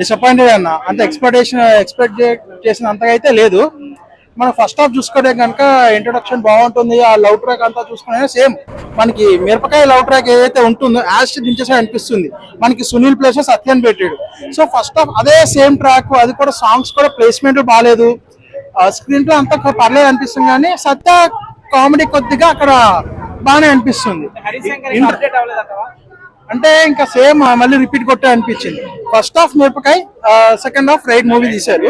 Disappointed అన్న. అంత expectation expect చేసిన అంతగా అయితే లేదు. మనం ఫస్ట్ హాఫ్ చూసుకుంటే కనుక ఇంట్రొడక్షన్ బాగుంటుంది ఆ లవ్ ట్రాక్ అంతా చూసుకునే సేమ్ మనకి మిరపకాయ లవ్ ట్రాక్ ఏదైతే ఉంటుందో యాష్ దించేసే అనిపిస్తుంది. మనకి సునీల్ ప్లేస్ సత్యాన్ని పెట్టాడు. సో ఫస్ట్ హాఫ్ అదే సేమ్ ట్రాక్ అది కూడా సాంగ్స్ కూడా ప్లేస్మెంట్ బాగాలేదు. స్క్రీన్ ప్లే అంతా పర్లేదు అనిపిస్తుంది కానీ సత్య కామెడీ కొద్దిగా అక్కడ బాగానే అనిపిస్తుంది. అంటే ఇంకా సేమ్ మళ్ళీ రిపీట్ కొట్టే అనిపించింది. First half Mirapakaya second half Raid movie తీశారు.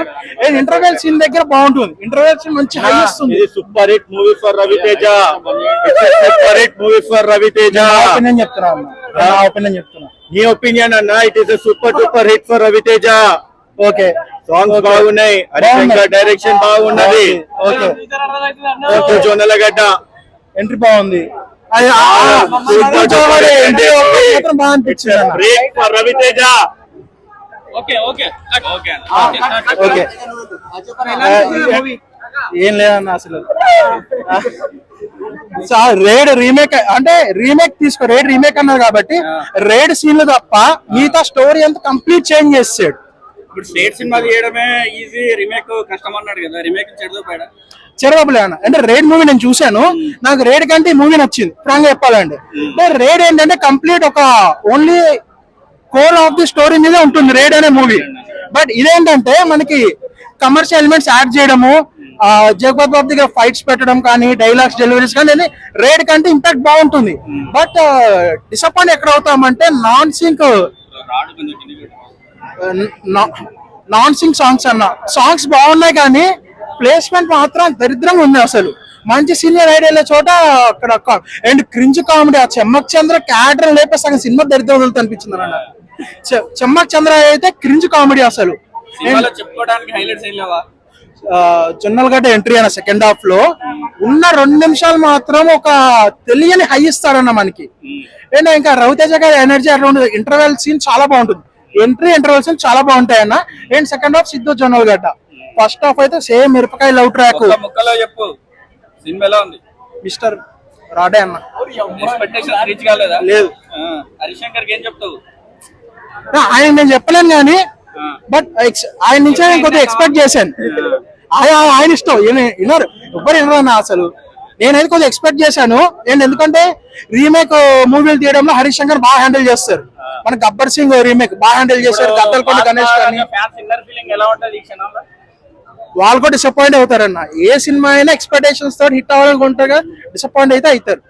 ఇంటర్వెల్ సీన్ దగ్గర బాగుంటుంది. ఇంటర్వెల్ సీన్ మంచి హై వస్తుంది. Super hit movie for Raviteja super hit movie for Raviteja opinion చెప్తున్నా. నా ఒపీనియన్ చెప్తున్నా. నీ ఒపీనియన్ అన్న it is super duper hit for Raviteja okay songs బాగున్నాయి. హరిశంకర్ డైరెక్షన్ బాగున్నది. ఓకే ఓకే జొన్నలగడ్డ ఎంట్రీ బాగుంది. రవితేజ. ఏం లేదన్న అసలు. రేడ్ రీమేక్ అంటే రీమేక్ తీసుకో రేడ్ రీమేక్ అన్నారు కాబట్టి రేడ్ సీన్లు తప్ప మిగతా స్టోరీ అంతా కంప్లీట్ చేంజ్ చేసాడు ఇప్పుడు స్టేట్ సినిమా తీయడమే ఈజీ రీమేక్ కష్టం అన్నాడు కదా. రీమేక్ చెడు పైన చెరబాబులే అన్న. అంటే రేడ్ మూవీ నేను చూశాను. నాకు రేడ్ కంటే ఈ మూవీ నచ్చింది. ఫ్రాంక్ చెప్పాలంటే. అంటే రేడ్ ఏంటంటే కంప్లీట్ ఒక only core of the story మీద ఉంటుంది రేడ్ అనే మూవీ. బట్ ఇదేంటంటే మనకి కమర్షియల్ ఎలిమెంట్స్ యాడ్ చేయడము జగపత్ బాబు దగ్గర ఫైట్స్ పెట్టడం కానీ డైలాగ్స్ డెలివరీస్ కానీ రేడ్ కంటే ఇంపాక్ట్ బాగుంటుంది. బట్ డిసప్పాయింట్ ఎక్కడ అవుతామంటే non sync. Non sync songs అన్న. సాంగ్స్ బాగున్నాయి కానీ ప్లేస్మెంట్ మాత్రం దరిద్రంగా ఉంది అసలు. మంచి సీనియర్ ఐడియా చోట అక్కడ అండ్ క్రింజ్ కామెడీ ఆ చెమ్మక్ చంద్ర క్యారెక్టర్ లేపే సగం సినిమా దరిద్రం వదులుతూ అనిపించింది అన్న చెమ్మక్ చంద్ర అయితే క్రింజ్ కామెడీ అసలు. ఆ, జొన్నలగడ్డ ఎంట్రీ అన్న సెకండ్ హాఫ్లో ఉన్న రెండు నిమిషాలు మాత్రం ఒక తెలియని హై ఇస్తాడన్న మనకి. ఏంటంటే ఇంకా రవితేజ గారి ఎనర్జీ అట్లా ఉంటుంది ఇంటర్వెల్ సీన్ చాలా బాగుంటుంది. ఎంట్రీ ఇంటర్వెల్ సీన్ చాలా బాగుంటాయి అన్న and second half Siddhu Jonnalagadda. First half అయితే సేమ్ మిరపకాయ లవ్ ట్రాక్. ముక్కలో చెప్పు. సినిమా ఎలా ఉంది? మిస్టర్ రాడే అన్న. ఎక్స్పెక్టేషన్ రీచ్ కాలేదా? లేదు. ఆ, హరిశంకర్కి ఏం చెప్తావు? ఆయన నేను చెప్పలేను కానీ. బట్ ఆయన నుంచి నేను కొద్దిగా ఎక్స్పెక్ట్ చేశాను. ఆయన ఆయన ఇష్టం. వినరు. ఎవ్వరు వినరు అన్న అసలు. నేనైతే కొద్దిగా ఎక్స్పెక్ట్ చేశాను. నేను ఎందుకంటే రీమేక్ మూవీలు తీయడంలో హరీష్ శంకర్ బాగా హ్యాండిల్ చేస్తారు. మన గబ్బర్ సింగ్ రీమేక్ బాగా హ్యాండిల్ చేస్తారు గద్దలకొండ గణేష్ కానీ. వాళ్ళు కూడా డిసప్పాయింట్ అవుతారన్న. ఏ సినిమా అయినా ఎక్స్పెక్టేషన్స్ తోటి హిట్ అవ్వాలనుకుంటాగా డిసప్పాయింట్ అయితే అవుతారు.